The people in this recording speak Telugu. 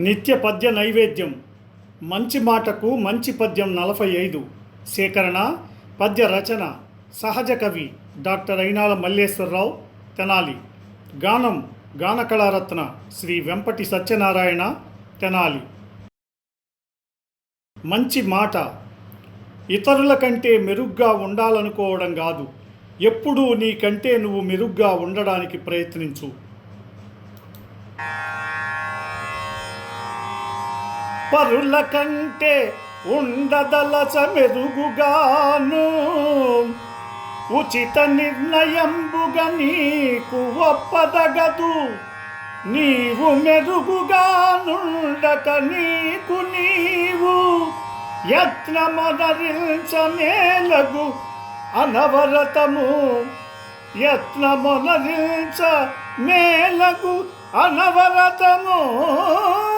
నిత్య పద్య నైవేద్యం. మంచి మాటకు మంచి పద్యం నలభై ఐదు. సేకరణ పద్య రచన సహజ కవి డాక్టర్ అయినాల మల్లేశ్వరరావు తెనాలి. గానం గానకళారత్న శ్రీ వెంపటి సత్యనారాయణ తెనాలి. మంచి మాట. ఇతరుల కంటే మెరుగ్గా ఉండాలనుకోవడం కాదు. ఎప్పుడూ నీకంటే నువ్వు మెరుగ్గా ఉండడానికి ప్రయత్నించు. పరుల కంటే ఉండదలచ మెరుగుగాను ఉచిత నిర్ణయంబుగా నీకు ఒప్పదగదు. నీవు మెరుగుగానుండక నీకు నీవు యత్నమొదరించ మేలగు అనవరతము. యత్నమనరించ మేలగు అనవరతము.